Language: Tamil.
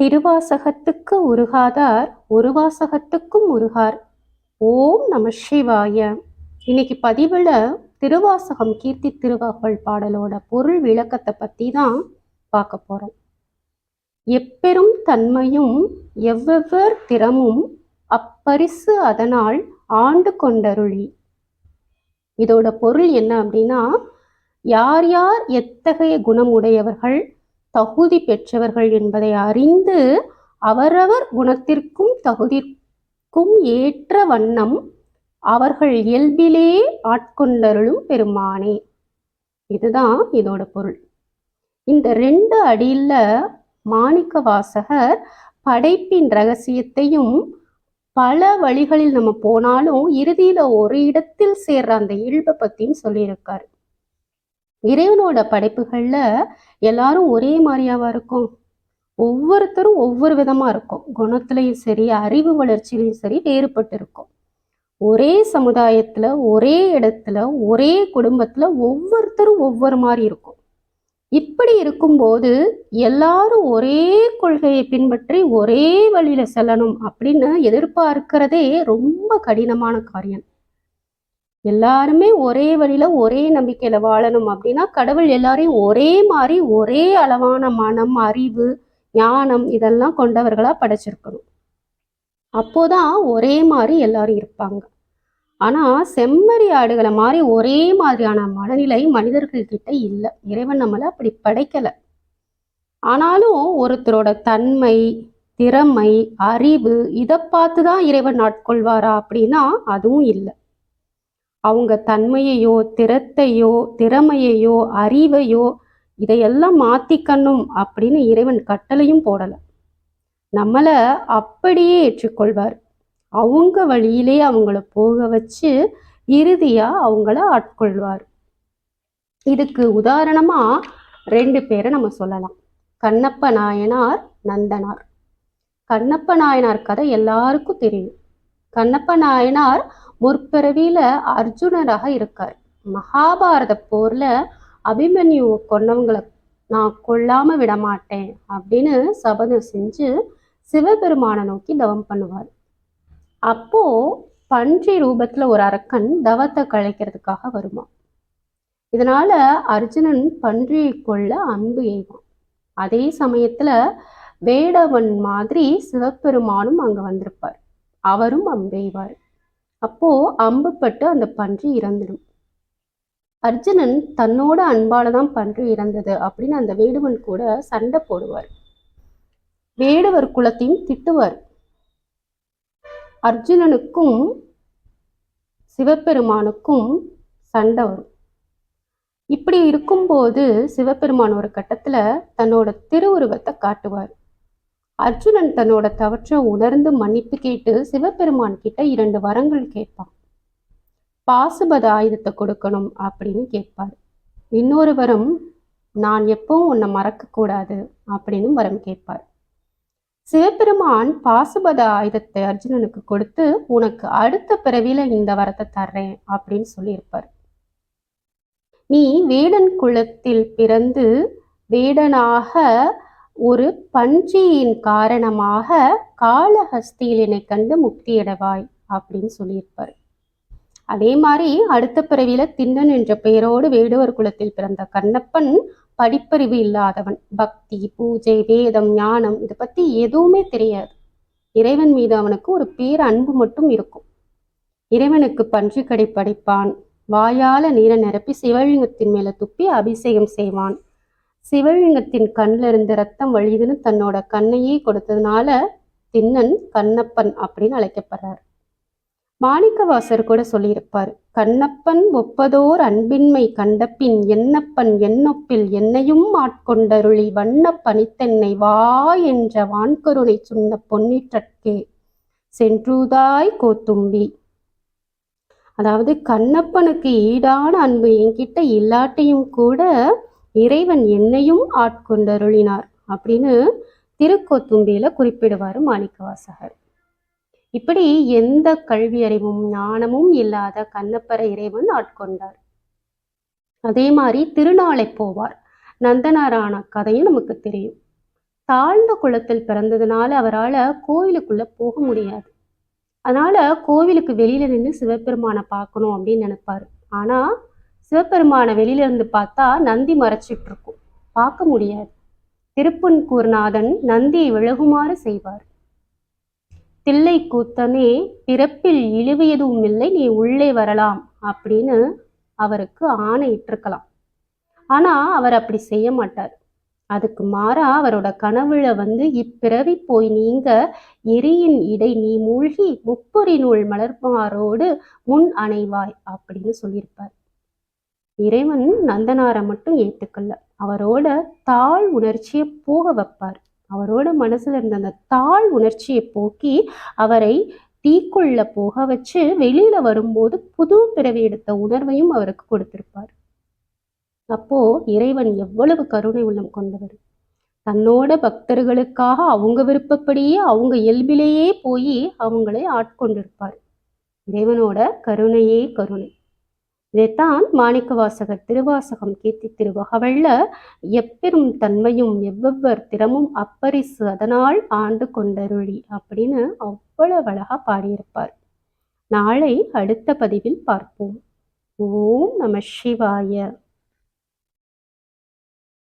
திருவாசகத்துக்கு உருகாதார் ஒரு வாசகத்துக்கும் உருகார். ஓம் நம சிவாய. இன்னைக்கு பதிவில் திருவாசகம் கீர்த்தி திருவாக்கள் பாடலோட பொருள் விளக்கத்தை பற்றி தான் பார்க்க போகிறோம் எப்பெரும் தன்மையும் எவ்வெவ்வேறு திறமும் அப்பரிசு அதனால் ஆண்டு கொண்டருளி. இதோட பொருள் என்ன அப்படின்னா யார் யார் எத்தகைய குணமுடையவர்கள் தகுதி பெற்றவர்கள் என்பதை அறிந்து அவரவர் குணத்திற்கும் தகுதிக்கும் ஏற்ற வண்ணம் அவர்கள் இயல்பிலே ஆட்கொண்டருளும் பெருமானே. இதுதான் இதோட பொருள். இந்த ரெண்டு அடியில் மாணிக்க வாசகர் படைப்பின் ரகசியத்தையும் பல வழிகளில் நம்ம போனாலும் இறுதியில் ஒரு இடத்தில் சேர்ற அந்த இயல்பை பற்றியும் சொல்லியிருக்காரு. இறைவனோட படைப்புகளில் எல்லாரும் ஒரே மாதிரியாவா இருக்கும். ஒவ்வொருத்தரும் ஒவ்வொரு விதமாக இருக்கும். குணத்துலையும் சரி அறிவு வளர்ச்சியிலையும் சரி வேறுபட்டு இருக்கும் ஒரே சமுதாயத்தில் ஒரே இடத்துல ஒரே குடும்பத்தில் ஒவ்வொருத்தரும் ஒவ்வொரு மாதிரி இருக்கும். இப்படி இருக்கும்போது எல்லாரும் ஒரே கொள்கையை பின்பற்றி ஒரே வழியில் செல்லணும் அப்படின்னு எதிர்பார்க்கிறதே ரொம்ப கடினமான காரியம். எல்லாருமே ஒரே வழியில ஒரே நம்பிக்கையில வாழணும் அப்படின்னா கடவுள் எல்லாரையும் ஒரே மாதிரி ஒரே அளவான மனம் அறிவு ஞானம் இதெல்லாம் கொண்டவர்களா படைச்சிருக்கணும். அப்போதான் ஒரே மாதிரி எல்லாரும் இருப்பாங்க. ஆனா செம்மறி ஆடுகளை மாதிரி ஒரே மாதிரியான மனநிலை மனிதர்கள் கிட்ட இல்லை. இறைவன் நம்மளை அப்படி படைக்கல. ஆனாலும் ஒருத்தரோட தன்மை திறமை அறிவு இதை பார்த்து தான் இறைவன் நாட்கொள்வாரா அப்படின்னா அதுவும் இல்லை. அவங்க தன்மையையோ திறத்தையோ திறமையையோ அறிவையோ இதையெல்லாம் மாத்திக்கணும் அப்படின்னு இறைவன் கட்டளையும் போடலை. நம்மளை அப்படியே ஏற்றுக்கொள்வார். அவங்க வழியிலே அவங்கள போக வச்சு இறுதியா அவங்கள ஆட்கொள்வார். இதுக்கு உதாரணமா ரெண்டு பேரை நம்ம சொல்லலாம். கண்ணப்ப நாயனார் நந்தனார். கண்ணப்ப நாயனார் கதை எல்லாருக்கும் தெரியும். கண்ணப்ப நாயனார் முற்பிறவியில அர்ஜுனராக இருக்கார். மகாபாரத போர்ல அபிமன்யுவை கொன்னவங்களை நான் கொல்லாம விட மாட்டேன் அப்படின்னு சபதம் செஞ்சு சிவபெருமானை நோக்கி தவம் பண்ணுவார். அப்போ பன்றி ரூபத்துல ஒரு அரக்கன் தவத்தை கழிக்கிறதுக்காக வருமா இதனால அர்ஜுனன் பன்றியை கொள்ள அன்பு எய்வான். அதே சமயத்துல வேடவன் மாதிரி சிவபெருமானும் அங்க வந்திருப்பார். அவரும் அம்பெய்வார் அப்போ அம்புப்பட்டு அந்த பன்றி இறந்துடும். அர்ஜுனன் தன்னோட அன்பால தான் பன்றி இறந்தது அப்படின்னு அந்த வேடுவன் கூட சண்டை போடுவார். வேடுவர் குலத்தையும் திட்டுவார். அர்ஜுனனுக்கும் சிவபெருமானுக்கும் சண்டை வரும். இப்படி இருக்கும்போது சிவபெருமான் ஒரு கட்டத்தில் தன்னோட திருவுருவத்தை காட்டுவார். அர்ஜுனன் தன்னோட தவற்றை உணர்ந்து மன்னிப்பு கேட்டு சிவபெருமான் கிட்ட இரண்டு வரங்கள் கேட்பான். பாசுபத ஆயுதத்தை கொடுக்கணும் அப்படின்னு கேட்பார். இன்னொரு வரம் நான் எப்பவும் உன்னை மறக்க கூடாது அப்படின்னு வரம் கேட்பார். சிவபெருமான் பாசுபத ஆயுதத்தை அர்ஜுனனுக்கு கொடுத்து உனக்கு அடுத்த பிறவியில இந்த வரத்தை தர்றேன் அப்படின்னு சொல்லியிருப்பார். நீ வேடன் குலத்தில் பிறந்து வேடனாக ஒரு பன்றியின் காரணமாக காளஹஸ்தியில் என்னை கண்டு முக்தியடைவாய் அப்படின்னு சொல்லியிருப்பார். அதே மாதிரி அடுத்த பிறவியில திண்ணன் என்ற பெயரோடு வேடுவர் குலத்தில் பிறந்த கண்ணப்பன் படிப்பறிவு இல்லாதவன். பக்தி பூஜை வேதம் ஞானம் இதை பத்தி எதுவுமே தெரியாது. இறைவன் மீது அவனுக்கு ஒரு பேர் அன்பு மட்டும் இருக்கும். இறைவனுக்கு பன்றி கடை படைப்பான். வாயால நீரை நிரப்பி சிவலிங்கத்தின் மேல துப்பி அபிஷேகம் செய்வான். சிவலிங்கத்தின் கண்ணில் இருந்து ரத்தம் வழியுதுன்னு தன்னோட கண்ணையே கொடுத்ததுனால திண்ணன் கண்ணப்பன் அப்படின்னு அழைக்கப்படுறார். மாணிக்கவாசர் கூட சொல்லியிருப்பார் கண்ணப்பன் ஒப்பதோர் அன்பின்மை கண்டப்பின் என்னப்பன் என்னொப்பில் என்னையும் ஆட்கொண்டருளி வண்ண பனித்தென்னை வா என்ற வான்கருணை சொன்ன பொன்னிற்றற்கே சென்றுதாய் கோத்தும்பி. அதாவது கண்ணப்பனுக்கு ஈடான அன்பு என்கிட்ட இல்லாட்டியும் கூட இறைவன் என்னையும் ஆட்கொண்டருளினார் அப்படின்னு திருக்கோத்தும்பியில குறிப்பிடுவார் மாணிக்கவாசகர். இப்படி எந்த கல்வி அறிவும் ஞானமும் இல்லாத கண்ணப்பர இறைவன் ஆட்கொண்டார். அதே மாதிரி திருநாளை போவார். நந்தனாரான கதையும் நமக்கு தெரியும். தாழ்ந்த குளத்தில் பிறந்ததுனால அவரால் கோவிலுக்குள்ள போக முடியாது. அதனால கோவிலுக்கு வெளியில நின்று சிவபெருமானை பார்க்கணும் அப்படின்னு நினைப்பாரு. ஆனா சிவபெருமானை வெளியில இருந்து பார்த்தா நந்தி மறைச்சிட்டு இருக்கும் பார்க்க முடியாது. திருப்புன்கூர்நாதன் நந்தியை விலகுமாறு செய்வார். தில்லை கூத்தனே பிறப்பில் இழிவு இல்லை நீ உள்ளே வரலாம் அப்படின்னு அவருக்கு ஆணையிட்டிருக்கலாம் ஆனா அவர் அப்படி செய்ய மாட்டார். அதுக்கு மாறா அவரோட கனவுல வந்து இப்பிறவி போய் நீங்க எரியின் இடை நீ மூழ்கி முப்பொறி நூல் மலர்மாரோடு முன் அணைவாய் அப்படின்னு சொல்லியிருப்பார். இறைவன் நந்தனாரை மட்டும் ஏத்துக்கல. அவரோட தாழ் உணர்ச்சியை போக வைப்பார். அவரோட மனசுல இருந்த அந்த தாழ் உணர்ச்சியை போக்கி அவரை தீக்குள்ள போக வச்சு வெளியில வரும்போது புது பிறவி எடுத்த உணர்வையும் அவருக்கு கொடுத்திருப்பார். அப்போ இறைவன் எவ்வளவு கருணை உள்ளம் கொண்டவர். தன்னோட பக்தர்களுக்காக அவங்க விருப்பப்படியே அவங்க இயல்பிலேயே போய் அவங்களை ஆட்கொண்டிருப்பார். இறைவனோட கருணையே கருணை. இதைத்தான் மாணிக்க வாசகர் திருவாசகம் கீர்த்தி திருவகவல்ல எப்பெரும் தன்மையும் எவ்வெவ்வர் திறமும் அப்பரிசு அதனால் ஆண்டு கொண்டருளி அப்படின்னு அவ்வளவு அழகா பாடியிருப்பார். நாளை அடுத்த பதிவில் பார்ப்போம். ஓம் நம சிவாய.